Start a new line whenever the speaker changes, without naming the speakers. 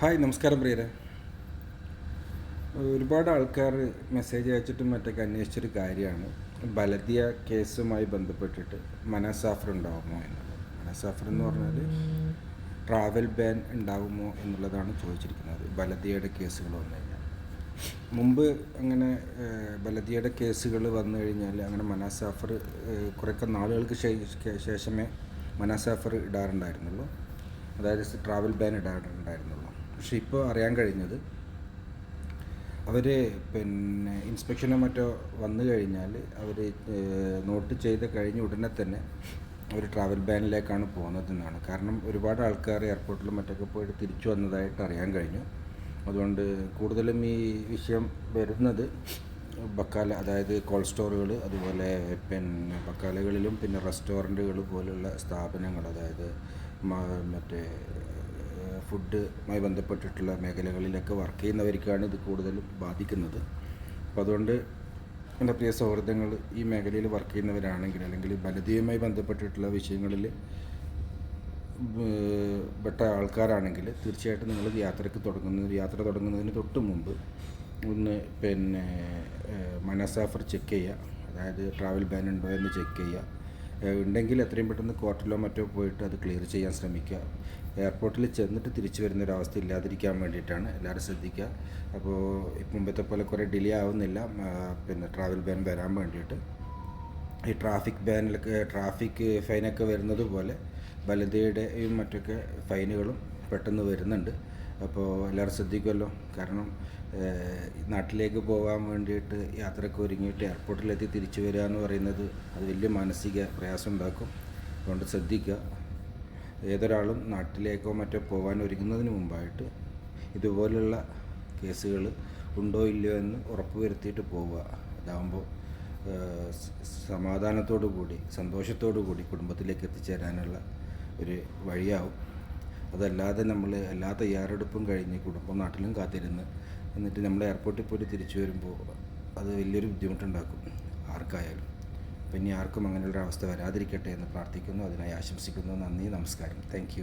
Hi നമസ്കാരം പ്രിയരെ. ഒരുപാട് ആൾക്കാർ മെസ്സേജ് അയച്ചിട്ടും മറ്റൊക്കെ അന്വേഷിച്ചൊരു കാര്യമാണ്. ബലദിയ കേസുമായി ബന്ധപ്പെട്ടിട്ട് മനസാഫർ ഉണ്ടാകുമോ എന്നുള്ളത് മനസാഫർ എന്ന് പറഞ്ഞാൽ ട്രാവൽ ബാൻ ഉണ്ടാകുമോ എന്നുള്ളതാണ് ചോദിച്ചിരിക്കുന്നത്. ബലദിയയുടെ കേസുകൾ വന്നു കഴിഞ്ഞാൽ മുമ്പ് അങ്ങനെ ബലദിയയുടെ കേസുകൾ വന്നു കഴിഞ്ഞാൽ അങ്ങനെ മനസാഫർ കുറേയൊക്കെ നാളുകൾക്ക് ശേഷമേ മനാസാഫർ ഇടാറുണ്ടായിരുന്നുള്ളൂ. അതായത് ട്രാവൽ ബാൻ ഇടാറുണ്ടായിരുന്നുള്ളൂ. പക്ഷേ ഇപ്പോൾ അറിയാൻ കഴിഞ്ഞത് അവർ പിന്നെ ഇൻസ്പെക്ഷനോ മറ്റോ വന്നു കഴിഞ്ഞാൽ അവർ നോട്ട് ചെയ്ത് കഴിഞ്ഞ ഉടനെ തന്നെ അവർ ട്രാവൽ ബാനിലേക്കാണ് പോകുന്നതെന്നാണ്. കാരണം ഒരുപാട് ആൾക്കാർ എയർപോർട്ടിലും മറ്റൊക്കെ പോയിട്ട് തിരിച്ചു വന്നതായിട്ട് അറിയാൻ കഴിഞ്ഞു. അതുകൊണ്ട് കൂടുതലും ഈ വിഷയം വരുന്നത് ബക്കാല അതായത് കോൾ സ്റ്റോറുകൾ അതുപോലെ പിന്നെ ബക്കാലകളിലും പിന്നെ റെസ്റ്റോറന്റുകൾ പോലുള്ള സ്ഥാപനങ്ങൾ അതായത് മറ്റേ ഫുഡുമായി ബന്ധപ്പെട്ടിട്ടുള്ള മേഖലകളിലൊക്കെ വർക്ക് ചെയ്യുന്നവർക്കാണ് ഇത് കൂടുതലും ബാധിക്കുന്നത്. അപ്പോൾ അതുകൊണ്ട് എന്റെ പ്രിയ സൗഹൃദങ്ങൾ ഈ മേഖലയിൽ വർക്ക് ചെയ്യുന്നവരാണെങ്കിൽ അല്ലെങ്കിൽ ബലതീയമായി ബന്ധപ്പെട്ടിട്ടുള്ള വിഷയങ്ങളിൽ പെട്ട ആൾക്കാരാണെങ്കിൽ തീർച്ചയായിട്ടും നിങ്ങൾ യാത്രയ്ക്ക് തുടങ്ങുന്നത് യാത്ര തുടങ്ങുന്നതിന് തൊട്ട് മുമ്പ് ഒന്ന് പിന്നെ മനസാഫർ ചെക്ക് ചെയ്യുക. അതായത് ട്രാവൽ ബാൻ ഉണ്ടോ എന്ന് ചെക്ക് ചെയ്യുക. ഉണ്ടെങ്കിൽ എത്രയും പെട്ടെന്ന് കോർട്ടിലോ മറ്റോ പോയിട്ട് അത് ക്ലിയർ ചെയ്യാൻ ശ്രമിക്കുക. എയർപോർട്ടിൽ ചെന്നിട്ട് തിരിച്ചു വരുന്ന ഒരു അവസ്ഥ ഇല്ലാതിരിക്കാൻ വേണ്ടിയിട്ടാണ് എല്ലാവരും ശ്രദ്ധിക്കുക. അപ്പോൾ മുമ്പത്തെ പോലെ കുറേ ഡിലേ ആവുന്നില്ല. പിന്നെ ട്രാവൽ ബാൻ വരാൻ വേണ്ടിയിട്ട്. ഈ ട്രാഫിക് ബാനിലൊക്കെ ട്രാഫിക് ഫൈനൊക്കെ വരുന്നത് പോലെ ബലതയുടെയും മറ്റൊക്കെ ഫൈനുകളും പെട്ടെന്ന് വരുന്നുണ്ട്. അപ്പോൾ എല്ലാവരും ശ്രദ്ധിക്കുമല്ലോ കാരണം നാട്ടിലേക്ക് പോകാൻ വേണ്ടിയിട്ട് യാത്രയ്ക്ക് ഒരുങ്ങിയിട്ട് എയർപോർട്ടിലെത്തി തിരിച്ചു വരിക എന്ന് പറയുന്നത് അത് വലിയ മാനസിക പ്രയാസം ഉണ്ടാക്കും അതുകൊണ്ട് ശ്രദ്ധിക്കുക. ഏതൊരാളും നാട്ടിലേക്കോ മറ്റോ പോകാൻ ഒരുങ്ങുന്നതിന് മുമ്പായിട്ട് ഇതുപോലുള്ള കേസുകൾ ഉണ്ടോ ഇല്ലയോ എന്ന് ഉറപ്പ് വരുത്തിയിട്ട് പോവുക. അതാകുമ്പോൾ സമാധാനത്തോടു കൂടി സന്തോഷത്തോടു കൂടി കുടുംബത്തിലേക്ക് എത്തിച്ചേരാനുള്ള ഒരു വഴിയാവും. അതല്ലാതെ നമ്മൾ എല്ലാ തയ്യാറെടുപ്പും കഴിഞ്ഞ് കുടുംബം നാട്ടിലും കാത്തിരുന്ന് എന്നിട്ട് നമ്മൾ എയർപോർട്ടിൽ പോയിട്ട് തിരിച്ചു വരുമ്പോൾ അത് വലിയൊരു ബുദ്ധിമുട്ടുണ്ടാക്കും. ആർക്കായാലും. അപ്പം ഇനി ആർക്കും അങ്ങനെയുള്ളൊരു അവസ്ഥ വരാതിരിക്കട്ടെ എന്ന് പ്രാർത്ഥിക്കുന്നു. അതിനായി ആശംസിക്കുന്നു. നന്ദി നമസ്കാരം. താങ്ക്